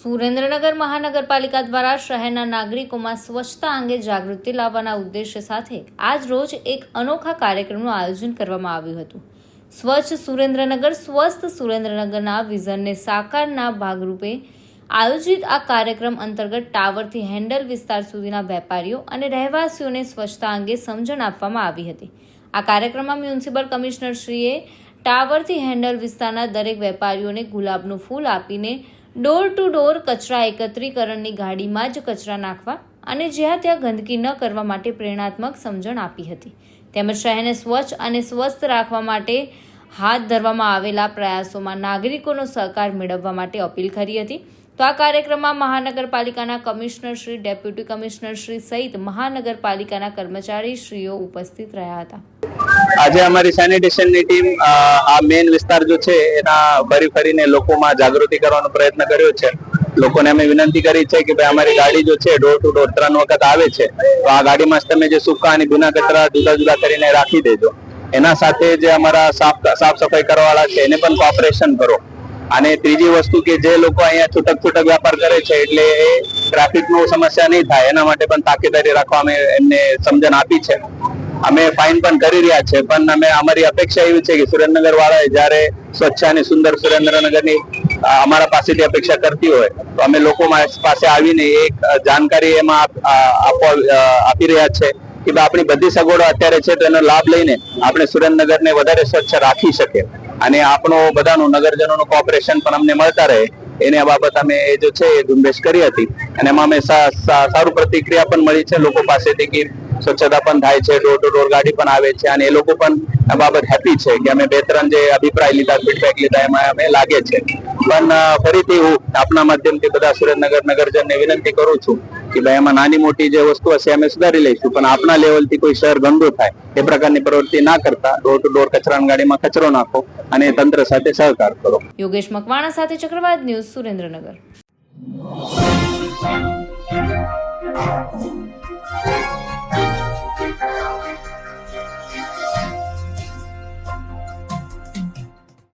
સુરેન્દ્રનગર મહાનગરપાલિકા દ્વારા શહેરના નાગરિકોમાં સ્વચ્છતા અંગે જાગૃતિ લાવવાના ઉદ્દેશ્ય સાથે આજ રોજ એક અનોખા કાર્યક્રમનું આયોજન કરવામાં આવ્યું હતું. સ્વચ્છ સુરેન્દ્રનગર, સ્વસ્થ સુરેન્દ્રનગરના વિઝનને સાકારના ભાગરૂપે આયોજિત આ કાર્યક્રમ અંતર્ગત ટાવરથી હેન્ડલ વિસ્તાર સુધીના વેપારીઓ અને રહેવાસીઓને સ્વચ્છતા અંગે સમજણ આપવામાં આવી હતી. આ કાર્યક્રમમાં મ્યુનિસિપલ કમિશનરશ્રીએ ટાવરથી હેન્ડલ વિસ્તારના દરેક વેપારીઓને ગુલાબનું ફૂલ આપીને ડોર ટુ ડોર કચરા એકત્રીકરણની ગાડીમાં જ કચરા નાખવા અને જ્યાં ત્યાં ગંદકી ન કરવા માટે પ્રેરણાત્મક સમજણ આપી હતી. તેમજ શહેરને સ્વચ્છ અને સ્વસ્થ રાખવા માટે હાથ ધરવામાં આવેલા પ્રયાસોમાં નાગરિકોનો સહકાર મેળવવા માટે અપીલ કરી હતી. તો આ કાર્યક્રમમાં મહાનગરપાલિકાના commissioner Shri, deputy commissioner Shri સહિત મહાનગરપાલિકાના કર્મચારી શ્રીઓ ઉપસ્થિત રહ્યા હતા. આજે અમારી સેનિટેશનની ટીમ આ મેઇન વિસ્તાર જો છે, એના ફરી ફરીને લોકોમાં જાગૃતિ કરવાનો પ્રયત્ન કર્યો છે. લોકોને અમે વિનંતી કરી છે કે ભાઈ અમારી ગાડી જો છે ડોર ટુ ડોર ત્રણ વખત આવે છે, તો આ ગાડીમાં તમે જે સૂકા અને ભીના કચરા જુદા જુદા કરીને રાખી દેજો. એના સાથે જે અમારા સાફ સાફ સફાઈ કરવાવાળા છે, એને પણ કોઓપરેશન કરો. અને ત્રીજી વસ્તુ કે જે લોકો અહીંયા છૂટક છૂટક વ્યાપાર કરે છે એટલે એ ટ્રાફિકનો સમસ્યા નહીં થાય. એના માટે પણ તાકેદારી રાખવા અમે એમને સમજણ આપી છે. અમે ફાઇન પણ કરી રહ્યા છે, પણ અમે અમારી અપેક્ષા એવી છે કે સુરેન્દ્રનગર વાળાએ જ્યારે સ્વચ્છ અને સુંદર સુરેન્દ્રનગરની અમારા પાસેથી અપેક્ષા કરતી હોય, તો અમે લોકો પાસે આવીને એક જાણકારી એમાં આપી રહ્યા છે કે આપણી બધી સગવડો અત્યારે છે તો એનો લાભ લઈને આપણે સુરેન્દ્રનગરને વધારે સ્વચ્છ રાખી શકીએ. અને આપણો બધાનું નગરજનોનું કોઓપરેશન પણ અમને મળતા રહે. એની બાબત અમે જે છે એ ઝુંબેશ કરી હતી. અને એમાં અમે સારું પ્રતિક્રિયા પણ મળી છે લોકો પાસેથી કે સ્વચ્છતા પણ થાય છે ડોર ટુ ડોર ગાડી પણ આવે છે અને એ લોકો પણ આ બાબત હેપી છે કે અમે બે ત્રણ જે અભિપ્રાય લીધા ફીડબેક લીધા એમાં અમે લાગે છે. પણ ફરીથી હું આપના માધ્યમથી બધા સુરેન્દ્રનગર નગરજનને વિનંતી કરું છું કે ભાઈ એમાં નાની મોટી જે વસ્તુ હશે અમે સુધારી લઈશું, પણ આપના લેવલથી કોઈ શહેર ગંદુ થાય, એ પ્રકારની પ્રવૃત્તિ ના કરતા ડોર ટુ ડોર કચરાની ગાડીમાં કચરો નાખો અને તંત્ર સાથે સહકાર કરો. યોગેશ મકવાણા સાથે ચક્રવાત ન્યૂઝ સુરેન્દ્રનગર.